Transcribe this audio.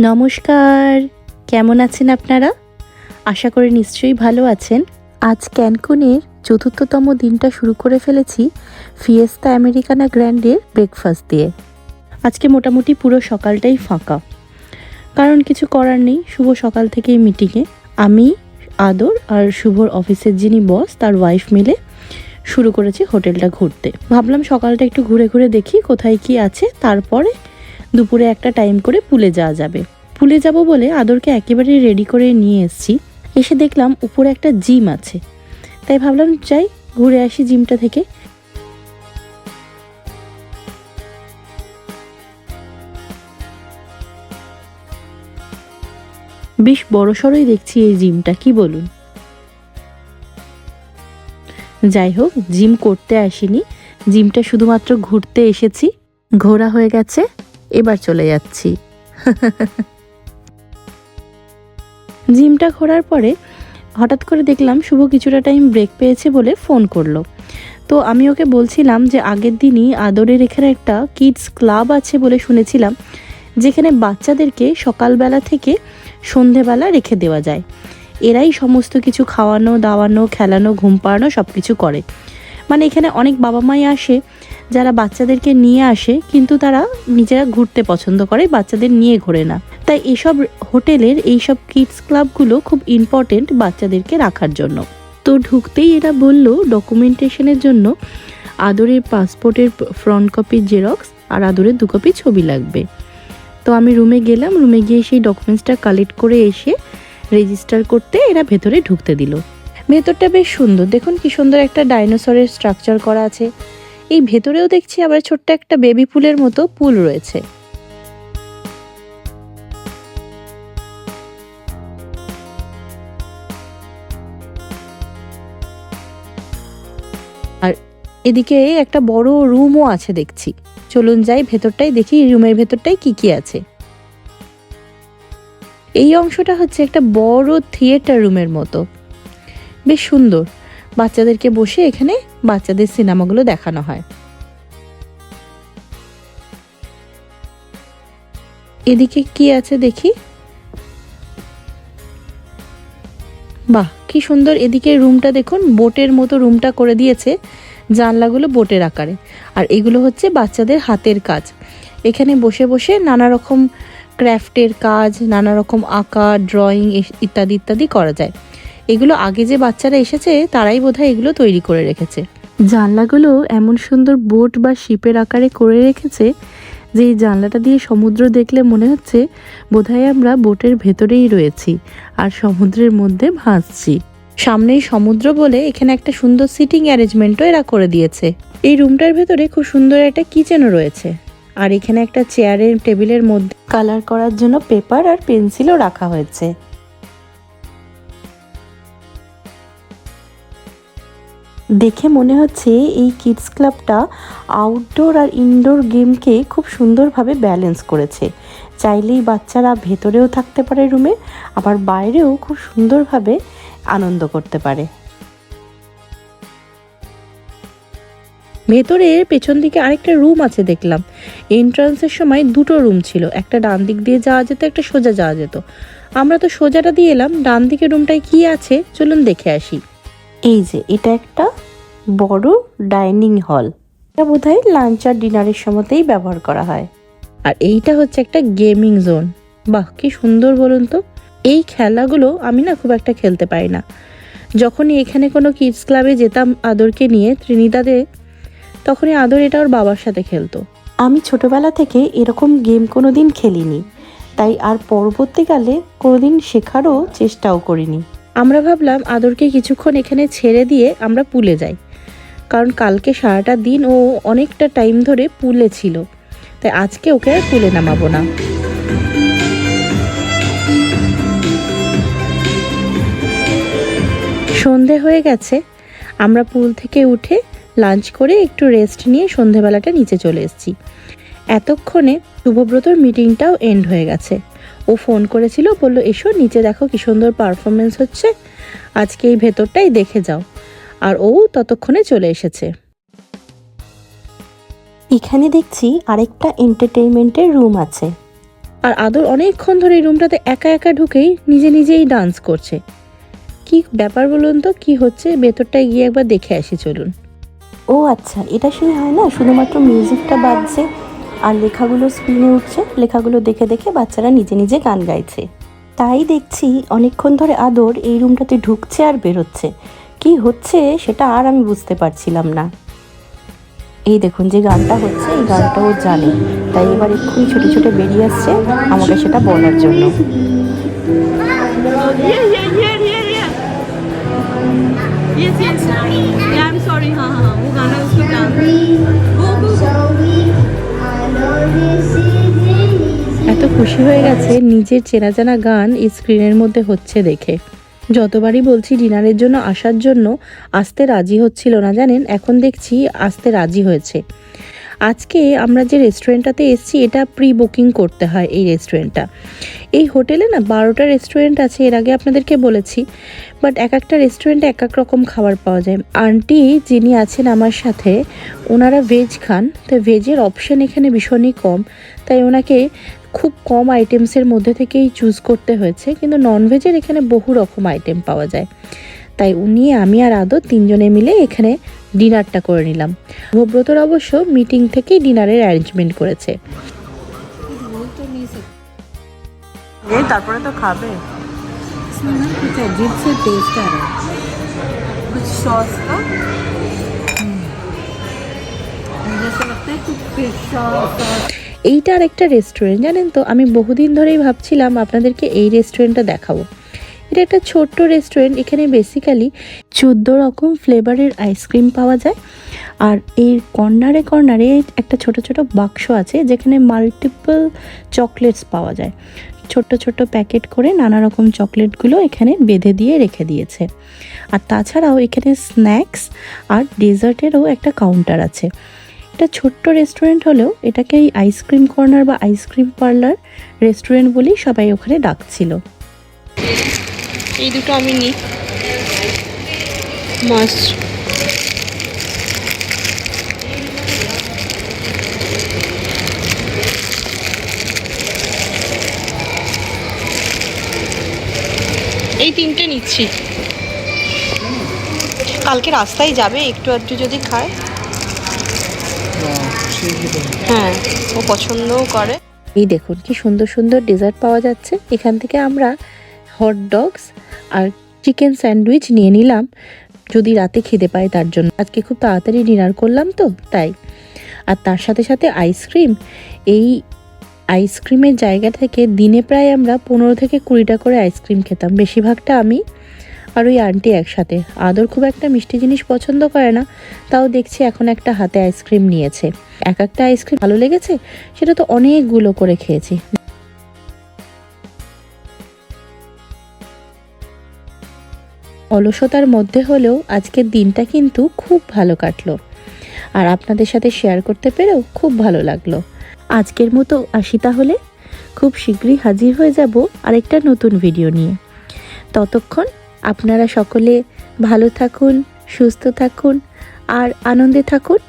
নমস্কার। কেমন আছেন আপনারা? আশা করি নিশ্চয়ই ভালো আছেন। আজ ক্যানকুনের চতুর্থতম দিনটা শুরু করে ফেলেছি ফিয়েস্তা আমেরিকানা গ্র্যান্ডের ব্রেকফাস্ট দিয়ে। আজকে মোটামুটি পুরো সকালটাই ফাঁকা। কারণ কিছু করার নেই, শুভ সকাল থেকেই মিটিংয়ে। আমি, আদর আর শুভর অফিসের যিনি বস, তার ওয়াইফ মিলে শুরু করেছি হোটেলটা ঘুরতে। ভাবলাম সকালটা একটু ঘুরে ঘুরে দেখি কোথায় কি আছে, তারপরে দুপুরে একটা টাইম করে পুলে যাওয়া যাবে। পুলে যাব বলে আদরকে একেবারে রেডি করে নিয়ে এসেছি। এসে দেখলাম উপরে একটা জিম আছে। তাই ভাবলাম, যাই, ঘুরে আসি জিমটা থেকে। বেশ বড় সড়ই দেখছি এই জিমটা কি বলুন? যাই হোক জিম করতে আসিনি। জিমটা শুধুমাত্র ঘুরতে এসেছি। ঘোরা হয়ে গেছে। এবার চলে যাচ্ছি। জিমটা ঘোরার পরে হঠাৎ করে দেখলাম শুভ কিছুটা টাইম ব্রেক পেয়েছে বলে ফোন করল। তো আমি ওকে বলছিলাম যে আগের দিনই আদরের এখানে একটা কিডস ক্লাব আছে বলে শুনেছিলাম, যেখানে বাচ্চাদেরকে সকালবেলা থেকে সন্ধেবেলা রেখে দেওয়া যায়। এরাই সমস্ত কিছু খাওয়ানো, দাওয়ানো, খেলানো, ঘুম পাড়ানো সব কিছু করে। মানে এখানে অনেক বাবা মাই আসে, যারা বাচ্চাদেরকে নিয়ে আসে, কিন্তু তারা নিজেরা ঘুরতে পছন্দ করে, বাচ্চাদের নিয়ে ঘোরে না। তাই এসব হোটেলের এইসব কিডস ক্লাবগুলো খুব ইম্পর্টেন্ট বাচ্চাদেরকে রাখার জন্য। তো ঢুকতেই এরা বলল ডকুমেন্টেশনের জন্য আদরের পাসপোর্টের ফ্রন্ট কপির জেরক্স আর আদরের দু কপি ছবি লাগবে। তো আমি রুমে গেলাম রুমে গিয়ে সেই ডকুমেন্টসটা কালেক্ট করে এসে রেজিস্টার করতে এরা ভেতরে ঢুকতে দিল। ভেতরটা বেশ সুন্দর। দেখুন কি সুন্দর একটা ডাইনোসরের স্ট্রাকচার করা আছে। এই ভেতরেও দেখছি আবার ছোট্ট একটা বেবি পুলের মতো পুল রয়েছে। আর এদিকে একটা বড় রুমও আছে দেখছি। চলুন যাই ভেতরটাই দেখি রুমের ভেতরটাই কি কি আছে। এই অংশটা হচ্ছে একটা বড় থিয়েটার রুমের মতো। বেশ সুন্দর। বাচ্চাদেরকে বসে এখানে বাচ্চাদের সিনেমাগুলো দেখানো হয়। এদিকে কি আছে দেখি? বাহ, কি সুন্দর। এদিকে রুমটা দেখুন, বোটের মতো রুমটা করে দিয়েছে জানলাগুলো বোটের আকারে। আর এগুলো হচ্ছে বাচ্চাদের হাতের কাজ। এখানে বসে বসে নানা রকম ক্রাফটের কাজ, নানা রকম আঁকা, ড্রয়িং ইত্যাদি ইত্যাদি করা যায়। এগুলো আগে যে বাচ্চারা এসেছে, তারাই বোধহয় এগুলো তৈরি করে রেখেছে। জানলাগুলো এমন সুন্দর বোট বা শিপের আকারে করে রেখেছে যে এই জানলাটা দিয়ে সমুদ্র দেখলে মনে হচ্ছে বোধহয় আমরা বোটের ভেতরেই রয়েছি আর সমুদ্রের মধ্যে ভাসছি। সামনেই সমুদ্র বলে এখানে একটা সুন্দর সিটিং অ্যারেঞ্জমেন্টও এরা করে দিয়েছে। এই রুমটার ভেতরে খুব সুন্দর একটা কিচেনও রয়েছে। আর এখানে একটা চেয়ারের টেবিলের মধ্যে কালার করার জন্য পেপার আর পেন্সিলও রাখা হয়েছে। দেখে মনে হচ্ছে এই কিডস ক্লাবটা আউটডোর আর ইনডোর গেমকে খুব সুন্দরভাবে ব্যালেন্স করেছে। চাইলেই বাচ্চারা ভেতরেও থাকতে পারে রুমে আবার বাইরেও খুব সুন্দরভাবে আনন্দ করতে পারে। ভেতরের পেছন দিকে আরেকটা রুম আছে দেখলাম। এন্ট্রান্সের সময় দুটো রুম ছিল, একটা ডান দিক দিয়ে যাওয়া যেত, একটা সোজা যাওয়া যেত। আমরা তো সোজাটা দিয়ে এলাম, ডান দিকে রুমটায় কি আছে? চলুন দেখে আসি। এই যে, এটা একটা বড় ডাইনিং হল। এটা বোধ হয় লাঞ্চ আর ডিনারের সময়তেই ব্যবহার করা হয়। আর এইটা হচ্ছে একটা গেমিং জোন। বাহ, কি সুন্দর বলুন তো। এই খেলাগুলো আমি না খুব একটা খেলতে পারি না। যখনই এখানে কোনো কিডস ক্লাবে যেতাম আদরকে নিয়ে, ত্রিনিদাদে, তখনই আদর এটা ওর বাবার সাথে খেলতো। আমি ছোটবেলা থেকে এরকম গেম কোনো দিন খেলিনি। তাই আর পরবর্তীকালে কোনোদিন শেখারও চেষ্টাও করিনি। আমরা ভাবলাম আদরকে কিছুক্ষণ এখানে ছেড়ে দিয়ে আমরা পুলে যাই। কারণ কালকে সারাটা দিন ও অনেকটা টাইম ধরে পুলে ছিল। তাই আজকে ওকে আর পুলে নামাবো না। সন্ধে হয়ে গেছে। আমরা পুল থেকে উঠে লাঞ্চ করে একটু রেস্ট নিয়ে সন্ধেবেলাটা নিচে চলে এসেছি। এতক্ষণে শুভব্রতর মিটিংটাও এন্ড হয়ে গেছে। ও ফোন করেছিল, বলল, এসো, নিচে দেখো কি সুন্দর পারফরমেন্স হচ্ছে। আজকে এই ভেতরটাই দেখে যাও। আর ও ততক্ষণে চলে এসেছে। এখানে দেখছি আরেকটা এন্টারটেইনমেন্টের রুম আছে। আর আদর অনেকক্ষণ ধরে এই রুমটাতে একা একা ঢুকেই নিজে নিজেই ডান্স করছে। কি ব্যাপার বলুন তো কি হচ্ছে? ভেতরটায় গিয়ে একবার দেখে আসি চলুন। ও আচ্ছা এটা সেই হয় না শুধুমাত্র মিউজিকটা বাজছে আর লেখাগুলো স্ক্রিনে উঠছে লেখাগুলো দেখে দেখে বাচ্চারা নিজে নিজে গান গাইছে। তাই দেখছি অনেকক্ষণ ধরে আদর এই রুমটাতে ঢুকছে আর বেরোচ্ছে। কি হচ্ছে সেটা আর আমি বুঝতে পারছিলাম না এই দেখুন যে গানটা হচ্ছে এই গানটা ও জানে তাই এবার এক্ষুনি ছুটে ছুটে বেরিয়ে আসছে আমাকে সেটা বলার জন্য Yeah, yeah, yeah, yeah, yeah. Yes, yes. Yeah, I'm sorry. हाँ हाँ हाँ, वो गाना उसको डांस वो वो এত খুশি হয়ে গেছে নিজের চেনা জানা গান এই স্ক্রিনের মধ্যে হচ্ছে দেখে যতবারই বলছি ডিনারের জন্য আসার জন্য আসতে রাজি হচ্ছিল না, জানেন? এখন দেখছি আসতে রাজি হয়েছে। আজকে আমরা যে রেস্টুরেন্টটাতে এসেছি, এটা প্রি বুকিং করতে হয় এই রেস্টুরেন্টটা। এই হোটেলে না বারোটা রেস্টুরেন্ট আছে, এর আগে আপনাদেরকে বলেছি, বাট এক একটা রেস্টুরেন্টে এক এক রকম খাবার পাওয়া যায়। আন্টি যিনি আছেন আমার সাথে, ওনারা ভেজ খান, তো ভেজের অপশন এখানে ভীষণই কম। তাই ওনাকে খুব কম আইটেমসের মধ্যে থেকেই চুজ করতে হয়েছে কিন্তু ননভেজের এখানে বহু রকম আইটেম পাওয়া যায় তাই উনি আমি আর আদর তিনজনে মিলে এখানে ডিনারটা করে নিলাম শুভব্রতর অবশ্য মিটিং থেকেই ডিনারের অ্যারেঞ্জমেন্ট করেছে এই তারপরে তো খাবে इसमें ना कुछ अजीब से टेस्ट आ रहा है कुछ सॉस का मुझे ऐसा लगता है कुछ फिश सॉस এইটা আর একটা রেস্টুরেন্ট জানেন তো? আমি বহুদিন ধরেই ভাবছিলাম আপনাদেরকে এই রেস্টুরেন্টটা দেখাবো। এটা একটা ছোট্ট রেস্টুরেন্ট এখানে বেসিক্যালি চোদ্দ রকম ফ্লেভারের আইসক্রিম পাওয়া যায়। আর এই কর্নারে কর্নারে একটা ছোট ছোট বাক্স আছে, যেখানে মাল্টিপল চকলেটস পাওয়া যায়। ছোট্ট ছোট্ট প্যাকেট করে নানা রকম চকলেটগুলো এখানে বেঁধে দিয়ে রেখে দিয়েছে। আর তাছাড়াও এখানে স্ন্যাক্স আর ডেজার্টেরও একটা কাউন্টার আছে। এটা ছোট্ট রেস্টুরেন্ট হলেও এটাকে এই আইসক্রিম কর্নার বা আইসক্রিম পার্লার রেস্টুরেন্ট বলেই সবাই ওখানে ডাকছিল। এই দুটো আমি নিই। মাস্ট এই তিনটে নিচ্ছি। কালকে রাস্তায় যাবে, একটু আধটু যদি খায়। হ্যাঁ ও পছন্দও করে। এই দেখুন, কি সুন্দর সুন্দর ডেজার্ট পাওয়া যাচ্ছে। এখান থেকে আমরা হট ডগস আর চিকেন স্যান্ডউইচ নিয়ে নিলাম। যদি রাতে খেতে পায় তার জন্য। আজকে খুব তাড়াতাড়ি ডিনার করলাম তো, তাই। আর তার সাথে সাথে আইসক্রিম এই আইসক্রিমের জায়গা থেকে দিনে প্রায় আমরা পনেরো থেকে কুড়িটা করে আইসক্রিম খেতাম। বেশিরভাগটা আমি আর ওই আন্টি একসাথে। আদর খুব একটা মিষ্টি জিনিস পছন্দ করে না, তাও দেখছি এখন একটা হাতে আইসক্রিম নিয়েছে। এক একটা আইসক্রিম ভালো লেগেছে? সেটা তো অনেকগুলো করে খেয়েছি। অলসতার মধ্যে হলেও আজকের দিনটা কিন্তু খুব ভালো কাটলো। আর আপনাদের সাথে শেয়ার করতে পেরেও খুব ভালো লাগল। আজকের মতো আসি তাহলে। খুব শীঘ্রই হাজির হয়ে যাব আরেকটা নতুন ভিডিও নিয়ে। ততক্ষণ আপনারা সকলে ভালো থাকুন সুস্থ থাকুন আর আনন্দে থাকুন।